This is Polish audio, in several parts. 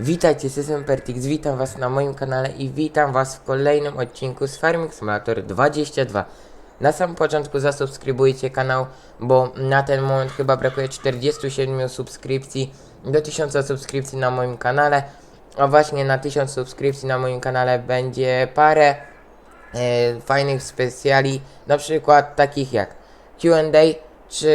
Witajcie, jestem Pertix, witam was na moim kanale i witam was w kolejnym odcinku z Farming Simulator 22. Na samym początku zasubskrybujcie kanał, bo na ten moment chyba brakuje 47 subskrypcji do 1000 subskrypcji na moim kanale. A właśnie na 1000 subskrypcji na moim kanale będzie parę e, fajnych specjali, na przykład takich jak Q&A, czy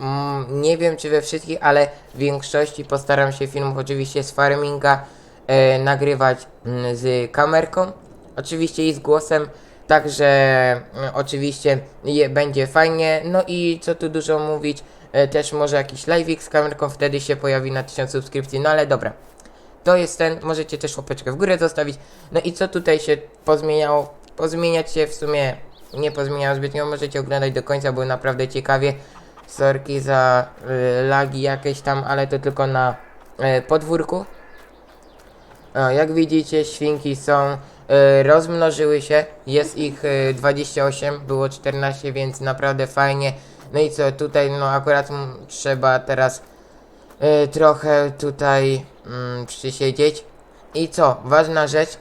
mm, nie wiem czy we wszystkich, ale w większości postaram się filmów oczywiście z farminga e, nagrywać mm, z kamerką, oczywiście i z głosem, także mm, oczywiście je, będzie fajnie, no i co tu dużo mówić, e, też może jakiś live'ik z kamerką wtedy się pojawi na 1000 subskrypcji, no ale dobra. To jest ten, możecie też łapeczkę w górę zostawić. No i co tutaj się pozmieniało? Pozmieniać się w sumie nie pozmieniało zbytnio, możecie oglądać do końca, było naprawdę ciekawie. Sorki za y, lagi jakieś tam, ale to tylko na y, podwórku. O, jak widzicie, świnki są, y, rozmnożyły się, jest ich y, 28, było 14, więc naprawdę fajnie. No i co, tutaj no akurat trzeba teraz y, trochę tutaj mm, przysiedzieć. I co, ważna rzecz,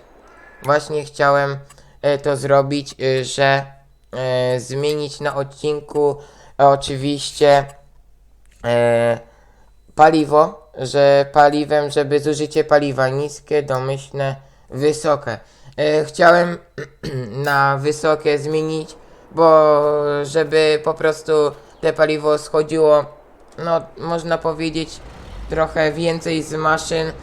właśnie chciałem y, to zrobić, y, że y, zmienić na odcinku oczywiście e, paliwo, że paliwem, żeby zużycie paliwa niskie, domyślne, wysokie. E, chciałem na wysokie zmienić, bo żeby po prostu te paliwo schodziło, no można powiedzieć, trochę więcej z maszyn. E,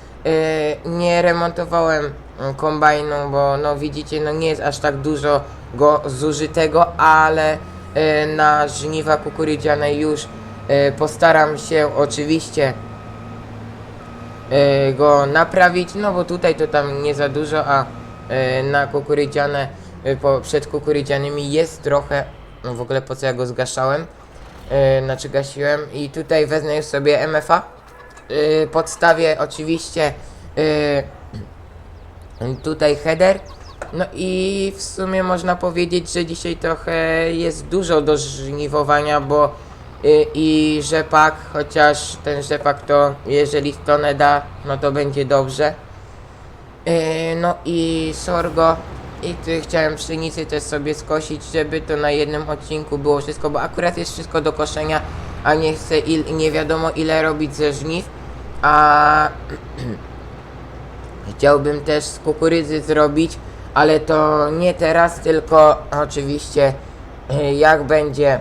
nie remontowałem kombajnu, bo no widzicie, no nie jest aż tak dużo go zużytego, ale na żniwa kukurydziane już e, postaram się oczywiście e, go naprawić, no bo tutaj to tam nie za dużo, a e, na kukurydziane, e, przed kukurydzianymi jest trochę, no w ogóle po co ja go zgaszałem, e, znaczy gasiłem i tutaj wezmę już sobie MFA, e, podstawię oczywiście e, tutaj header, no i w sumie można powiedzieć, że dzisiaj trochę jest dużo do żniwowania, bo y, i rzepak, chociaż ten rzepak to jeżeli stronę da, no to będzie dobrze. Y, no i sorgo i tu chciałem pszenicy też sobie skosić, żeby to na jednym odcinku było wszystko, bo akurat jest wszystko do koszenia, a nie chcę il, nie wiadomo ile robić ze żniw, a Chciałbym też z kukurydzy zrobić, ale to nie teraz, tylko oczywiście e, jak będzie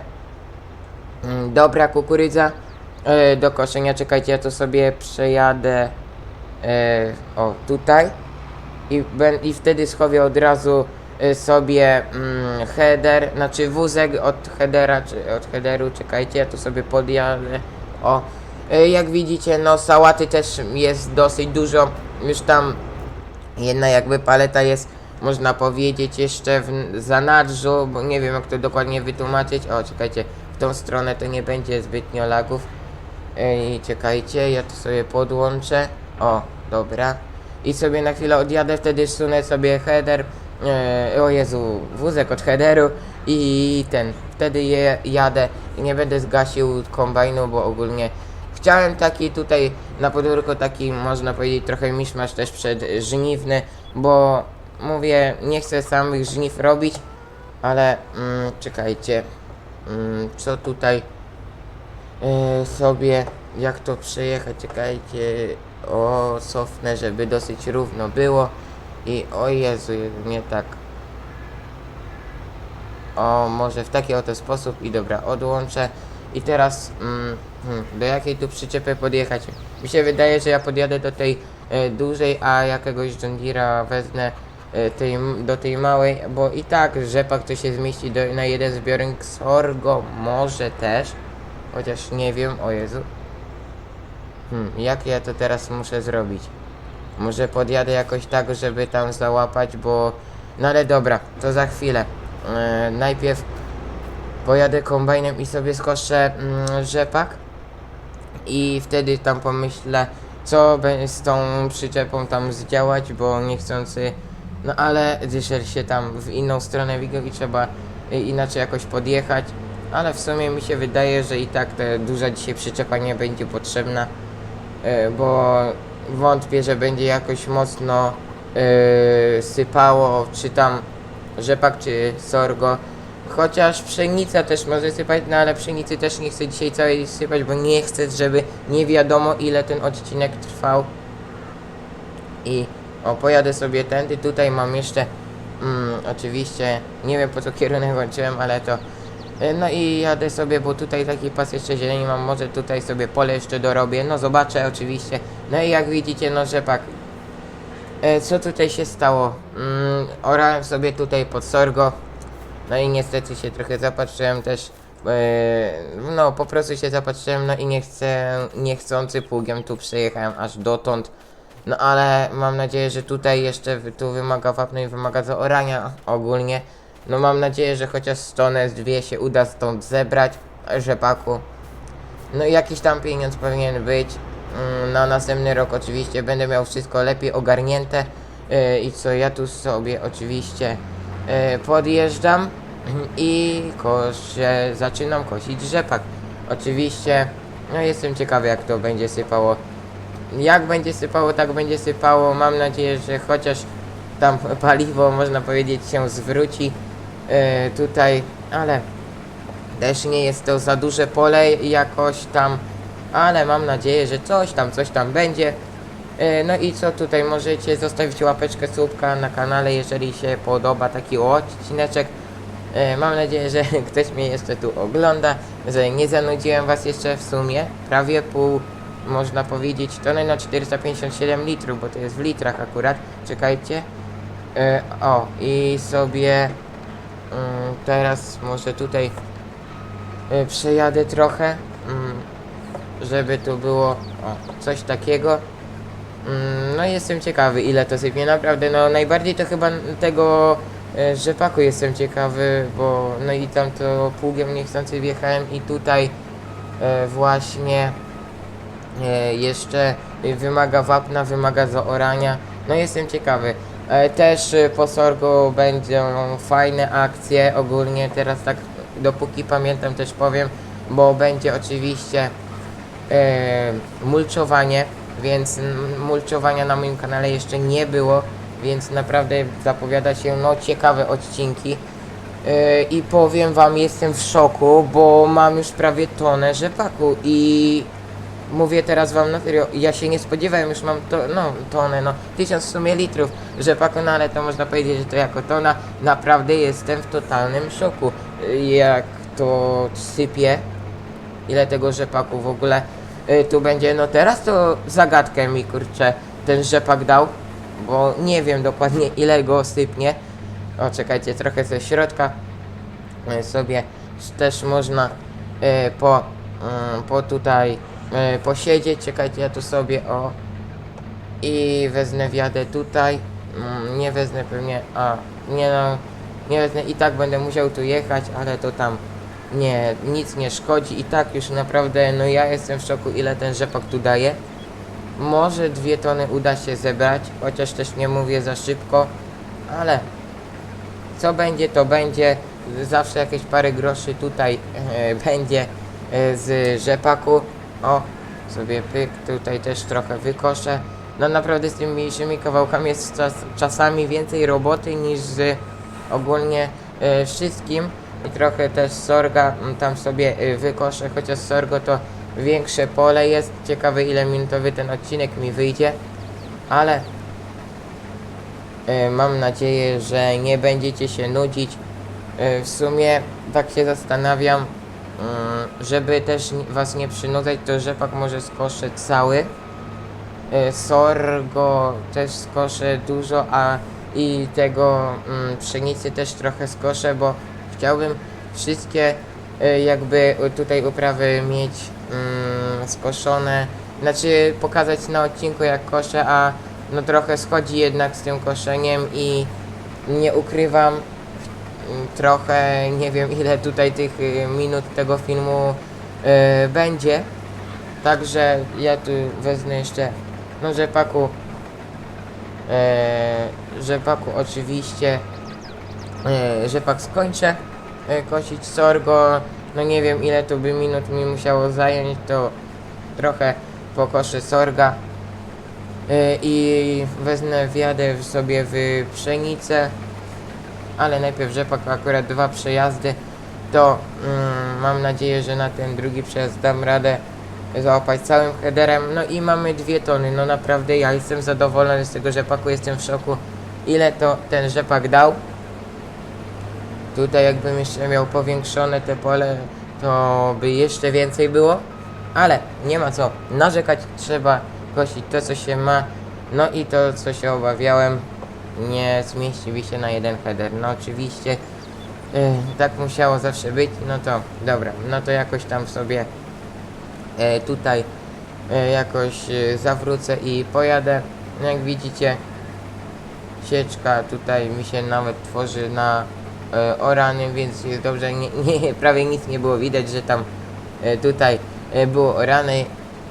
mm, dobra kukurydza e, do koszenia. Czekajcie, ja to sobie przejadę e, o tutaj. I, i wtedy schowię od razu sobie mm, header, znaczy wózek od headera, czy od headeru, czekajcie, ja tu sobie podjadę, o, jak widzicie, no sałaty też jest dosyć dużo, już tam jedna jakby paleta jest, można powiedzieć, jeszcze w zanadrzu, bo nie wiem jak to dokładnie wytłumaczyć, o, czekajcie, w tą stronę to nie będzie zbytnio lagów, i czekajcie, ja to sobie podłączę. O, dobra. I sobie na chwilę odjadę, wtedy zsunę sobie header. E, o Jezu, wózek od headeru i ten. Wtedy je jadę i nie będę zgasił kombajnu, bo ogólnie chciałem taki tutaj na podwórku taki można powiedzieć trochę miszmasz też przed żniwny, bo mówię, nie chcę samych żniw robić, ale mm, czekajcie. Mm, co tutaj e, sobie jak to przejechać, czekajcie, o cofnę, żeby dosyć równo było i o Jezu, nie tak. O, może w taki oto sposób i dobra, odłączę. I teraz, mm, hmm, do jakiej tu przyczepy podjechać? Mi się wydaje, że ja podjadę do tej e, dużej, a jakiegoś John Deere'a wezmę tej, do tej małej, bo i tak rzepak to się zmieści do, na jeden zbiornik sorgo, może też. Chociaż nie wiem, o Jezu. Hmm, jak ja to teraz muszę zrobić? Może podjadę jakoś tak, żeby tam załapać, bo... No ale dobra, to za chwilę. E, najpierw pojadę kombajnem i sobie skoszę mm, rzepak. I wtedy tam pomyślę, co z tą przyczepą tam zdziałać, bo niechcący... No ale Dysher się tam w inną stronę wigo i trzeba y, inaczej jakoś podjechać. Ale w sumie mi się wydaje, że i tak ta duża dzisiaj przyczepa nie będzie potrzebna. E, bo wątpię, że będzie jakoś mocno yy, sypało, czy tam rzepak, czy sorgo. Chociaż pszenica też może sypać, no ale pszenicy też nie chcę dzisiaj całej sypać, bo nie chcę, żeby nie wiadomo ile ten odcinek trwał. I o, pojadę sobie tędy, tutaj mam jeszcze, mm, oczywiście, nie wiem po co kierunek włączyłem, ale to, e, no i jadę sobie, bo tutaj taki pas jeszcze zieleni mam, może tutaj sobie pole jeszcze dorobię, no zobaczę oczywiście. No i jak widzicie, no rzepak, e, co tutaj się stało? Mm, orałem sobie tutaj pod sorgo, no i niestety się trochę zapatrzyłem też, e, no po prostu się zapatrzyłem, no i nie chcę, niechcący pługiem tu przyjechałem aż dotąd. No ale mam nadzieję, że tutaj jeszcze tu wymaga wapno i wymaga zaorania ogólnie. No mam nadzieję, że chociaż stonę z dwie się uda stąd zebrać, rzepaku. No i jakiś tam pieniądz powinien być. Mm, Na następny rok oczywiście będę miał wszystko lepiej ogarnięte. Yy, I co ja tu sobie oczywiście yy, podjeżdżam i koszę, zaczynam kosić rzepak. Oczywiście, no jestem ciekawy jak to będzie sypało jak będzie sypało, tak będzie sypało. Mam nadzieję, że chociaż tam paliwo, można powiedzieć, się zwróci e, tutaj, ale też nie jest to za duże pole jakoś tam, ale mam nadzieję, że coś tam, coś tam będzie. E, no i co tutaj, możecie zostawić łapeczkę, słupka na kanale, jeżeli się podoba taki odcineczek. E, Mam nadzieję, że ktoś mnie jeszcze tu ogląda, że nie zanudziłem was jeszcze w sumie. Prawie pół, można powiedzieć, tony na 457 litrów, bo to jest w litrach akurat. Czekajcie. E, o, i sobie mm, teraz może tutaj e, przejadę trochę, mm, żeby tu było o, coś takiego. Mm, No jestem ciekawy ile to sypie, naprawdę no najbardziej to chyba tego e, rzepaku jestem ciekawy, bo no i tam to pługiem niechcący wjechałem i tutaj właśnie jeszcze wymaga wapna, wymaga zaorania, no jestem ciekawy. E, Też e, po Sorgu będą fajne akcje ogólnie, teraz tak dopóki pamiętam też powiem, bo będzie oczywiście e, mulczowanie, więc mulczowania na moim kanale jeszcze nie było, więc naprawdę zapowiada się no ciekawe odcinki. E, I powiem wam, jestem w szoku, bo mam już prawie tonę rzepaku i mówię teraz wam na serio, ja się nie spodziewałem, już mam to, no tonę, no tysiąc w sumie litrów rzepaku, no ale to można powiedzieć, że to jako tona, naprawdę jestem w totalnym szoku, jak to sypie, ile tego rzepaku w ogóle y, tu będzie. No teraz to zagadkę mi kurczę ten rzepak dał, bo nie wiem dokładnie ile go sypnie. O czekajcie, trochę ze środka y, sobie też można y, po, y, po tutaj y, posiedzieć. Czekajcie, ja tu sobie o i wezmę wjadę tutaj. Mm, nie wezmę pewnie, a nie no, nie wezmę i tak będę musiał tu jechać, ale to tam nie, nic nie szkodzi i tak już naprawdę, no ja jestem w szoku ile ten rzepak tu daje. Może dwie tony uda się zebrać, chociaż też nie mówię za szybko, ale co będzie to będzie, zawsze jakieś parę groszy tutaj e, będzie e, z rzepaku. O, sobie pyk, tutaj też trochę wykoszę. No naprawdę z tymi mniejszymi kawałkami jest czas, czasami więcej roboty niż z ogólnie e, wszystkim. I trochę też sorga mm, tam sobie e, wykoszę, chociaż sorgo to większe pole jest. Ciekawy ile minutowy ten odcinek mi wyjdzie, ale e, mam nadzieję, że nie będziecie się nudzić. W sumie tak się zastanawiam, mm, żeby też was nie przynudzać, to rzepak może skoszę cały. E, Sorgo też skoszę dużo, a i tego mm, pszenicy też trochę skoszę, bo chciałbym wszystkie e, jakby tutaj uprawy mieć mm, skoszone, znaczy pokazać na odcinku jak koszę, a no trochę schodzi jednak z tym koszeniem i nie ukrywam trochę, nie wiem ile tutaj tych y, minut tego filmu y, będzie. Także ja tu wezmę jeszcze, no rzepaku, e, rzepaku oczywiście, e, rzepak skończę e, kosić sorgo, no nie wiem ile to by minut mi musiało zająć, to trochę pokoszę sorga. I wezmę, wjadę sobie w pszenicę, ale najpierw rzepak akurat dwa przejazdy, to mm, mam nadzieję, że na ten drugi przejazd dam radę załapać całym headerem, no i mamy dwie tony, no naprawdę ja jestem zadowolony z tego rzepaku, jestem w szoku, ile to ten rzepak dał. Tutaj jakbym jeszcze miał powiększone te pole, to by jeszcze więcej było, ale nie ma co. Narzekać, trzeba kosić to co się ma, no i to co się obawiałem, nie zmieści mi się na jeden header, no oczywiście yy, tak musiało zawsze być, no to dobra, no to jakoś tam sobie e, tutaj e, jakoś e, zawrócę i pojadę. Jak widzicie, sieczka tutaj mi się nawet tworzy na e, orany, więc jest dobrze. Nie, nie, prawie nic nie było widać, że tam e, tutaj e, było orane.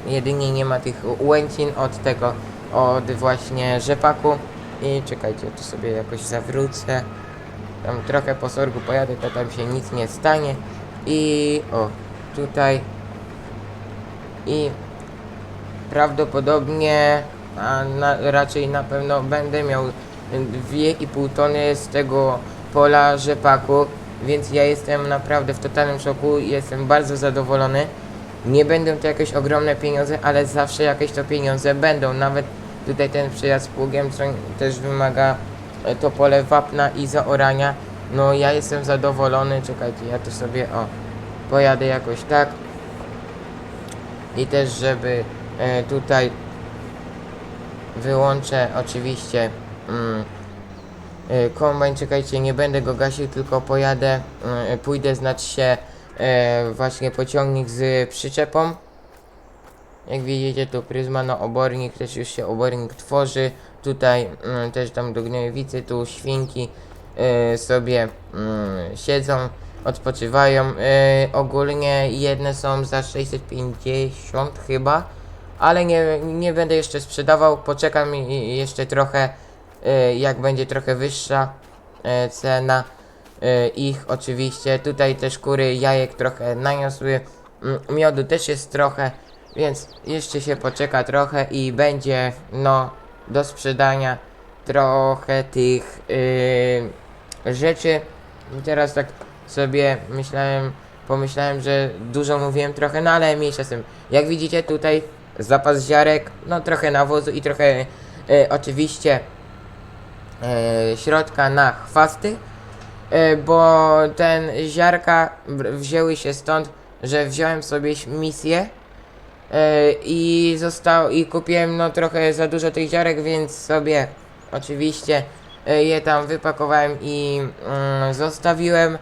Jedynie nie ma tych łęcin od tego, od właśnie rzepaku. I czekajcie, tu sobie jakoś zawrócę. Tam trochę po sorgu pojadę, to tam się nic nie stanie. I o, tutaj i prawdopodobnie, a na, raczej na pewno będę miał 2,5 tony z tego pola rzepaku, więc ja jestem naprawdę w totalnym szoku i jestem bardzo zadowolony. Nie będą to jakieś ogromne pieniądze, ale zawsze jakieś to pieniądze będą. Nawet tutaj ten przejazd pługiem, co też wymaga e, to pole wapna i zaorania. No ja jestem zadowolony, czekajcie, ja tu sobie o pojadę jakoś tak i też żeby e, tutaj wyłączę oczywiście mm, e, kombajn, czekajcie, nie będę go gasił, tylko pojadę, e, pójdę znaczy się właśnie pociągnik z przyczepą. Jak widzicie tu pryzma na obornik, też już się obornik tworzy. Tutaj mm, też tam do gnojowicy, tu świnki e, sobie mm, siedzą, odpoczywają. E, ogólnie jedne są za 650 chyba, ale nie, nie będę jeszcze sprzedawał. Poczekam jeszcze trochę, e, jak będzie trochę wyższa cena ich oczywiście. Tutaj też kury jajek trochę naniosły, mm, miodu też jest trochę, więc jeszcze się poczeka trochę i będzie no do sprzedania trochę tych yy, rzeczy. Teraz tak sobie myślałem, pomyślałem, że dużo mówiłem trochę, no ale mniejsza z tym. Jak widzicie tutaj zapas ziarek, no trochę nawozu i trochę yy, oczywiście yy, środka na chwasty. E, bo ten ziarka wzięły się stąd, że wziąłem sobie misję i został i kupiłem no trochę za dużo tych ziarek, więc sobie oczywiście e, je tam wypakowałem i mm, zostawiłem.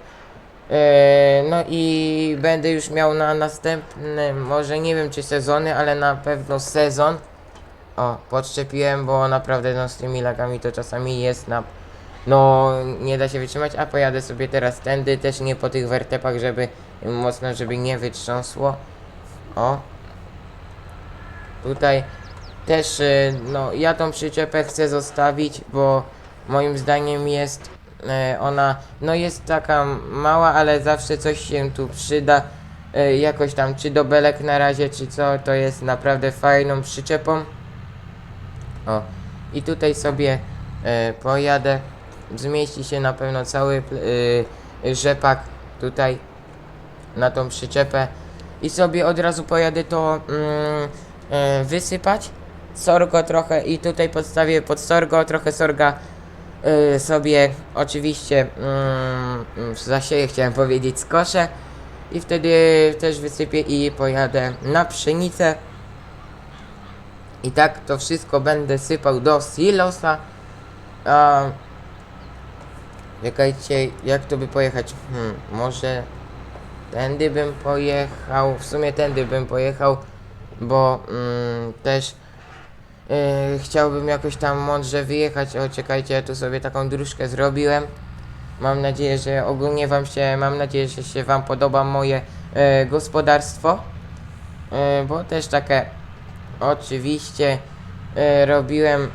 E, no i będę już miał na następne, może nie wiem czy sezony, ale na pewno sezon. O, podczepiłem, bo naprawdę no z tymi lagami to czasami jest na no nie da się wytrzymać, a pojadę sobie teraz tędy, też nie po tych wertepach, żeby mocno, żeby nie wytrząsło. O. Tutaj też, y, no ja tą przyczepę chcę zostawić, bo moim zdaniem jest e, ona, no jest taka mała, ale zawsze coś się tu przyda. E, jakoś tam, czy do belek na razie, czy co, to jest naprawdę fajną przyczepą. O, i tutaj sobie e, pojadę. Zmieści się na pewno cały y, rzepak tutaj na tą przyczepę. I sobie od razu pojadę to mm, e, wysypać. Sorgo trochę i tutaj podstawię pod sorgo, trochę sorga y, sobie oczywiście mm, zasieję, chciałem powiedzieć, skoszę. I wtedy też wysypię i pojadę na pszenicę. I tak to wszystko będę sypał do silosa. A, czekajcie, jak to by pojechać? Hmm, może tędy bym pojechał. W sumie tędy bym pojechał, bo mm, też yy, chciałbym jakoś tam mądrze wyjechać. O, czekajcie, ja tu sobie taką dróżkę zrobiłem. Mam nadzieję, że ogólnie wam się, mam nadzieję, że się wam podoba moje e, gospodarstwo. E, bo też takie oczywiście e, robiłem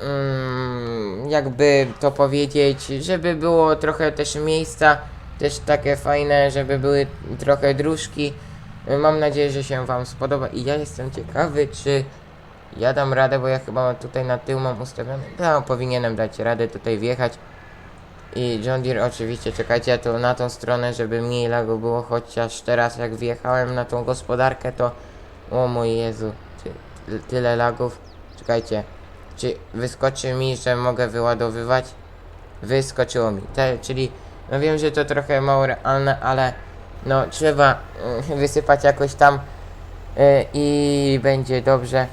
mm, jakby to powiedzieć, żeby było trochę też miejsca, też takie fajne, żeby były trochę dróżki. Mam nadzieję, że się wam spodoba i ja jestem ciekawy, czy Ja dam radę, bo ja chyba tutaj na tył mam ustawione. No, powinienem dać radę tutaj wjechać. I John Deere oczywiście, czekajcie, ja na tą stronę, żeby mniej lagu było, chociaż teraz jak wjechałem na tą gospodarkę, to o mój Jezu, ty, tyle lagów. Czekajcie, czy wyskoczy mi, że mogę wyładowywać? Wyskoczyło mi, Te, czyli no wiem, że to trochę mało realne, ale no trzeba mm, wysypać jakoś tam y, i będzie dobrze.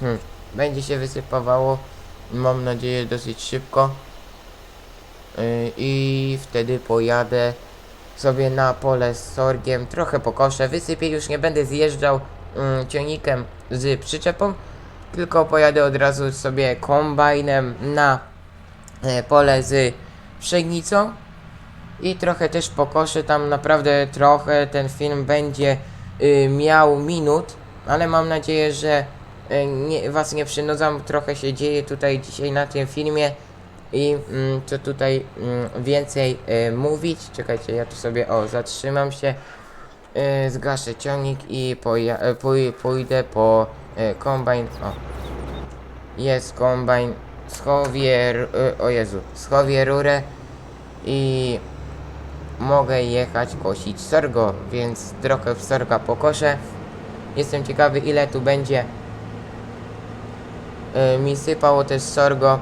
Hmm, będzie się wysypowało, mam nadzieję dosyć szybko. Y, I wtedy pojadę sobie na pole z sorgiem, trochę pokoszę, wysypię, już nie będę zjeżdżał mm, ciągnikiem z przyczepą, tylko pojadę od razu sobie kombajnem na e, pole z pszenicą i trochę też pokoszę tam naprawdę trochę ten film będzie y, miał minut, ale mam nadzieję, że y, nie, was nie przynudzam, trochę się dzieje tutaj dzisiaj na tym filmie. I mm, co tutaj mm, więcej y, mówić, czekajcie, ja tu sobie o zatrzymam się, y, zgaszę ciągnik i poja- y, pój- pójdę po y, kombajn, o. Jest kombajn, schowię, y, o Jezu, schowię rurę i mogę jechać kosić sorgo, więc trochę w sorga pokoszę. Jestem ciekawy ile tu będzie y, mi sypało też sorgo.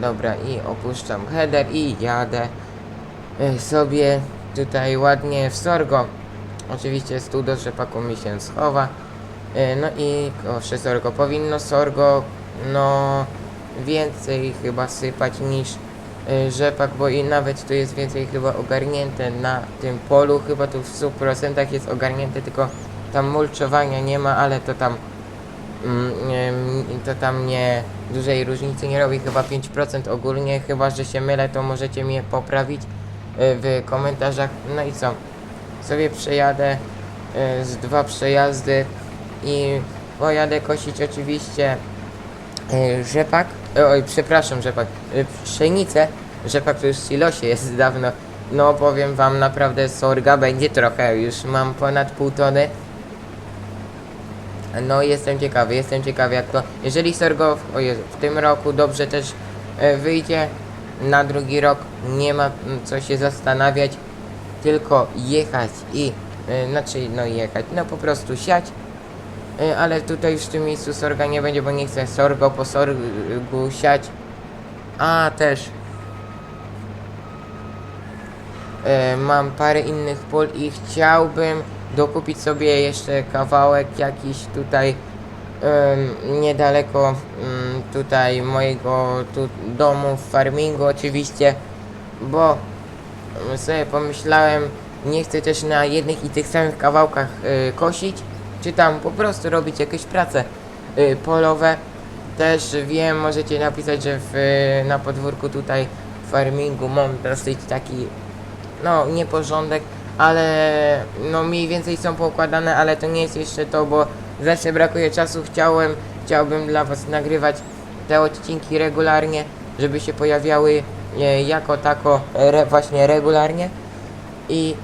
Dobra i opuszczam header i jadę y, sobie tutaj ładnie w sorgo. Oczywiście stół do rzepaku mi się schowa. Y, No i koszę sorgo. Powinno sorgo no więcej chyba sypać niż rzepak, bo i nawet tu jest więcej chyba ogarnięte na tym polu. Chyba tu w 100% jest ogarnięte, tylko tam mulczowania nie ma, ale to tam mm, to tam nie dużej różnicy nie robi, chyba 5% ogólnie, chyba że się mylę, to możecie mnie poprawić y, w komentarzach. No i co? Sobie przejadę y, z dwa przejazdy i pojadę kosić oczywiście y, rzepak, e, oj przepraszam rzepak, y, pszenicę, rzepak to już w silosie jest dawno, no powiem wam naprawdę sorga będzie trochę, już mam ponad pół tony, no jestem ciekawy, jestem ciekawy jak to, jeżeli sorgo w, Jezu, w tym roku dobrze też e, wyjdzie, na drugi rok nie ma co się zastanawiać, tylko jechać i, e, znaczy no jechać, no po prostu siać, E, ale tutaj w tym miejscu sorga nie będzie, bo nie chcę sorgo po sorgu siać. A też e, mam parę innych pól i chciałbym dokupić sobie jeszcze kawałek jakiś tutaj em, niedaleko mm, tutaj mojego tu domu w farmingu oczywiście, bo mm, sobie pomyślałem, nie chcę też na jednych i tych samych kawałkach y, kosić, czy tam po prostu robić jakieś prace y, polowe. Też wiem, możecie napisać, że w, y, na podwórku tutaj w farmingu mam dosyć taki no nieporządek, ale no mniej więcej są poukładane, ale to nie jest jeszcze to, bo zawsze brakuje czasu. Chciałem, chciałbym dla was nagrywać te odcinki regularnie, żeby się pojawiały e, jako tako re, właśnie regularnie i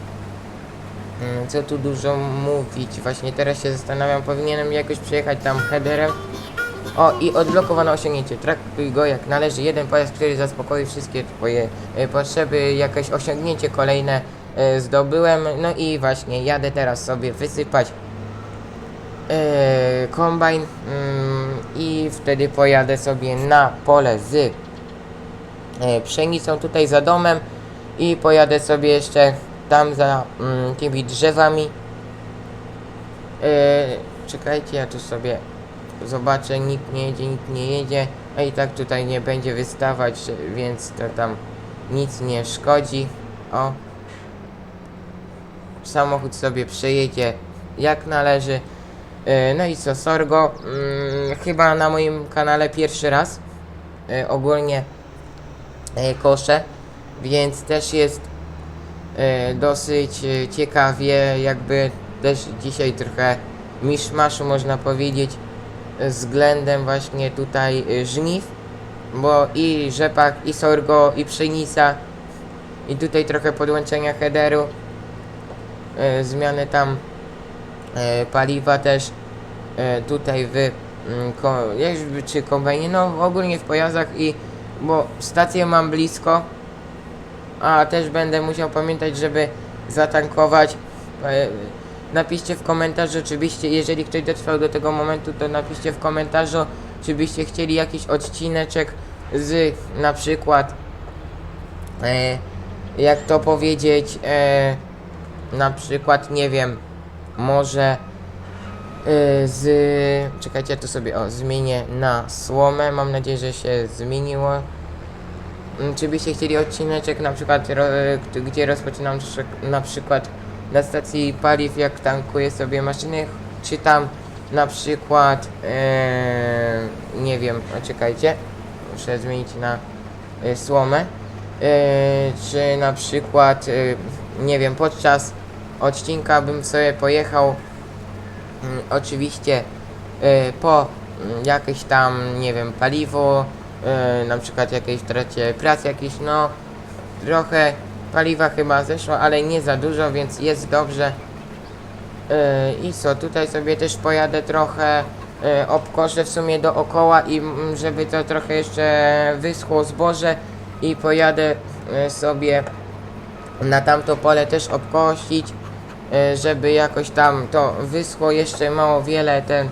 co tu dużo mówić, właśnie teraz się zastanawiam, powinienem jakoś przejechać tam headerem o, i odblokowano osiągnięcie. Traktuj go jak należy. Jeden pojazd, który zaspokoi wszystkie twoje e, potrzeby. Jakieś osiągnięcie kolejne e, zdobyłem. No i właśnie jadę teraz sobie wysypać e, kombajn mm, i wtedy pojadę sobie na pole z pszenicą tutaj za domem i pojadę sobie jeszcze tam za mm, tymi drzewami. E, czekajcie, ja tu sobie zobaczę, nikt nie jedzie, nikt nie jedzie, a i tak tutaj nie będzie wystawać, więc to tam nic nie szkodzi. O. Samochód sobie przejedzie jak należy. E, No i co, Sorgo, mm, chyba na moim kanale pierwszy raz e, ogólnie e, koszę, więc też jest dosyć e, ciekawie, jakby też dzisiaj trochę miszmaszu można powiedzieć względem właśnie tutaj y, żniw, bo i rzepak, i sorgo, i pszenica, i tutaj trochę podłączenia headeru, zmiany tam paliwa też, e, tutaj w mm, czy kombajnie, no ogólnie w pojazdach i bo stację mam blisko, a też będę musiał pamiętać, żeby zatankować. E, Napiszcie w komentarzu, czy byście, jeżeli ktoś dotrwał do tego momentu, to napiszcie w komentarzu, czy byście chcieli jakiś odcineczek z na przykład, e, jak to powiedzieć, e, na przykład, nie wiem, może e, z, czekajcie, to sobie, o, zmienię na słomę, mam nadzieję, że się zmieniło. Mm, Czy byście chcieli odcineczek na przykład, ro, e, gdzie rozpoczynam na przykład na stacji paliw, jak tankuję sobie maszyny, czy tam na przykład, e, nie wiem, czekajcie, muszę zmienić na e, słomę, czy na przykład, nie wiem, podczas odcinka bym sobie pojechał, mm, oczywiście po mm, jakieś tam, nie wiem, paliwo, e, na przykład jakieś w trakcie pracy jakieś, no trochę paliwa chyba zeszło, ale nie za dużo, więc jest dobrze. E, I co, tutaj sobie też pojadę trochę, e, obkoszę w sumie dookoła i mm, żeby to trochę jeszcze wyschło zboże i pojadę e, sobie na tamto pole też obkosić, e, żeby jakoś tam to wyschło jeszcze mało wiele ten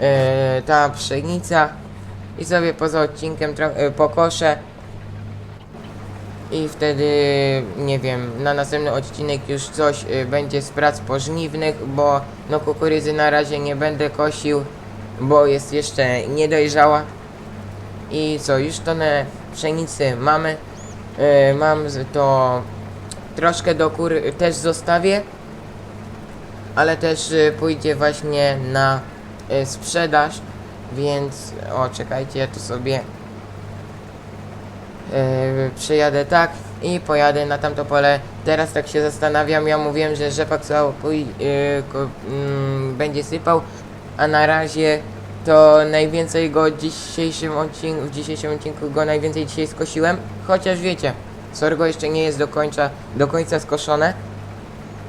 e, ta pszenica i sobie poza odcinkiem e, pokoszę i wtedy nie wiem, na następny odcinek już coś y, będzie z prac pożniwnych, bo no kukurydzy na razie nie będę kosił, bo jest jeszcze niedojrzała. I co, już tonę pszenicy mamy. Y, mam to troszkę do kur też zostawię, ale też y, pójdzie właśnie na y, sprzedaż, więc o czekajcie, ja tu sobie Yy, przyjadę tak? I pojadę na tamto pole. Teraz tak się zastanawiam, ja mówiłem, że rzepak co yy, mm, będzie sypał, a na razie to najwięcej go dzisiejszym odcinku, w dzisiejszym odcinku go najwięcej dzisiaj skosiłem, chociaż wiecie, sorgo jeszcze nie jest do końca, do końca skoszone,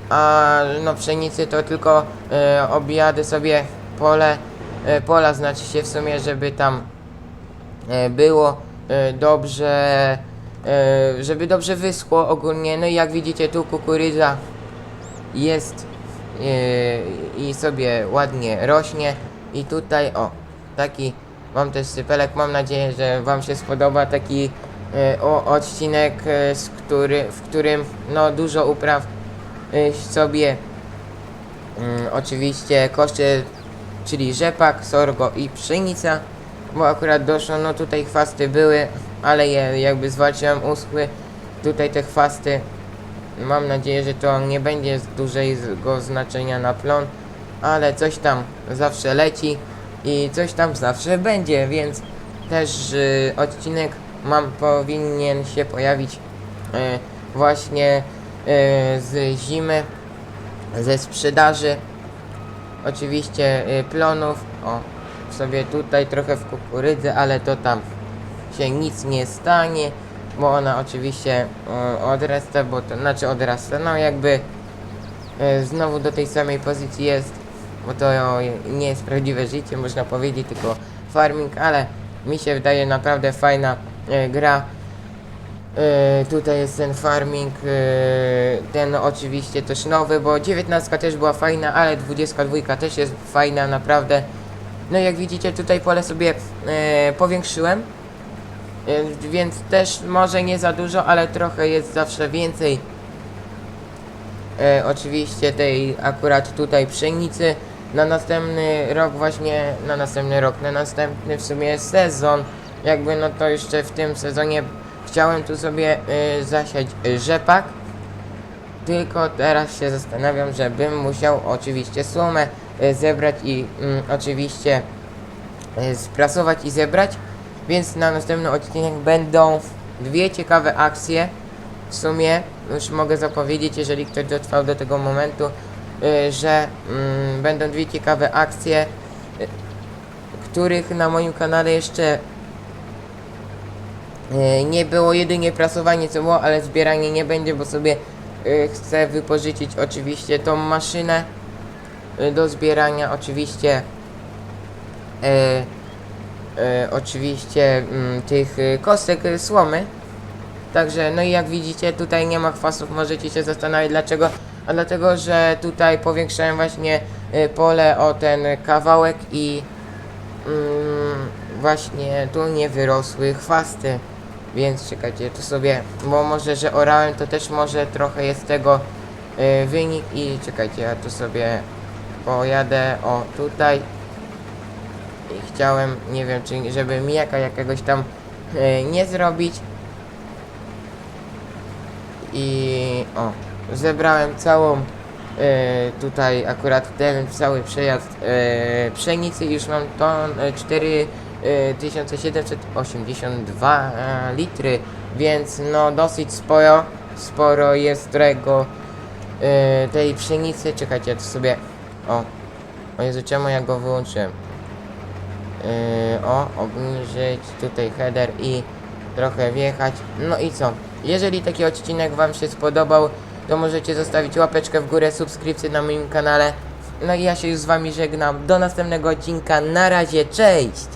a no pszenicy to tylko yy, objadę sobie pole, yy, pola znaczy się w sumie, żeby tam e, było e, dobrze, e, żeby dobrze wyschło ogólnie. No i jak widzicie tu kukurydza jest e, i sobie ładnie rośnie. I tutaj o, taki mam też sypelek. Mam nadzieję, że Wam się spodoba taki e, o, odcinek, e, z który, w którym no dużo upraw e, sobie mm, oczywiście koszty, czyli rzepak, sorgo i pszenica bo akurat doszło, no tutaj chwasty były, ale je jakby zwalczyłem uschły. Tutaj te chwasty, mam nadzieję, że to nie będzie z dużego znaczenia na plon, ale coś tam zawsze leci i coś tam zawsze będzie, więc też y, odcinek mam powinien się pojawić y, właśnie y, z zimy, ze sprzedaży, oczywiście y, plonów, o sobie tutaj trochę w kukurydzy, ale to tam się nic nie stanie, bo ona oczywiście e, odrasta, bo to znaczy odrasta, no jakby e, znowu do tej samej pozycji jest, bo to nie jest prawdziwe życie, można powiedzieć, tylko farming, ale mi się wydaje naprawdę fajna gra. E, tutaj jest ten farming, e, ten oczywiście też nowy, bo 19 też była fajna, ale 22 też jest fajna, naprawdę. No jak widzicie tutaj pole sobie e, powiększyłem, więc też może nie za dużo, ale trochę jest zawsze więcej. Oczywiście tej akurat tutaj pszenicy. Na następny rok właśnie, na następny rok, na następny w sumie sezon, jakby no to jeszcze w tym sezonie chciałem tu sobie e, zasiać e, rzepak. Tylko teraz się zastanawiam, że bym musiał oczywiście słomę e, zebrać i mm, oczywiście e, sprasować i zebrać. Więc na następny odcinek będą dwie ciekawe akcje. W sumie już mogę zapowiedzieć, jeżeli ktoś dotrwał do tego momentu, e, że mm, będą dwie ciekawe akcje, e, których na moim kanale jeszcze Nie było jedynie prasowanie co było, ale zbieranie nie będzie, bo sobie e, chcę wypożyczyć oczywiście tą maszynę e, do zbierania oczywiście e, e, oczywiście mm, tych e, kostek e, słomy. Także, no i jak widzicie, tutaj nie ma kwasów, możecie się zastanawiać dlaczego. A dlatego, że tutaj powiększałem właśnie e, pole o ten kawałek i mm, właśnie tu nie wyrosły chwasty. Więc czekajcie, to sobie, bo może, że orałem to też może trochę jest tego y, wynik i czekajcie, ja tu sobie pojadę, o tutaj. I chciałem, nie wiem, czy żeby mijaka jakiegoś tam y, nie zrobić. I o, zebrałem całą y, tutaj akurat ten cały przejazd y, pszenicy. Już mam ton yy, 4 Y, 1782 e, litry, więc no dosyć sporo, sporo jest tego y, tej pszenicy. Czekajcie, to sobie... O, o Jezu, czemu ja go wyłączyłem? Y, o, obniżyć tutaj header i trochę wjechać. No i co? Jeżeli taki odcinek Wam się spodobał, to możecie zostawić łapeczkę w górę, subskrypcję na moim kanale. No i ja się już z Wami żegnam. Do następnego odcinka. Na razie, cześć!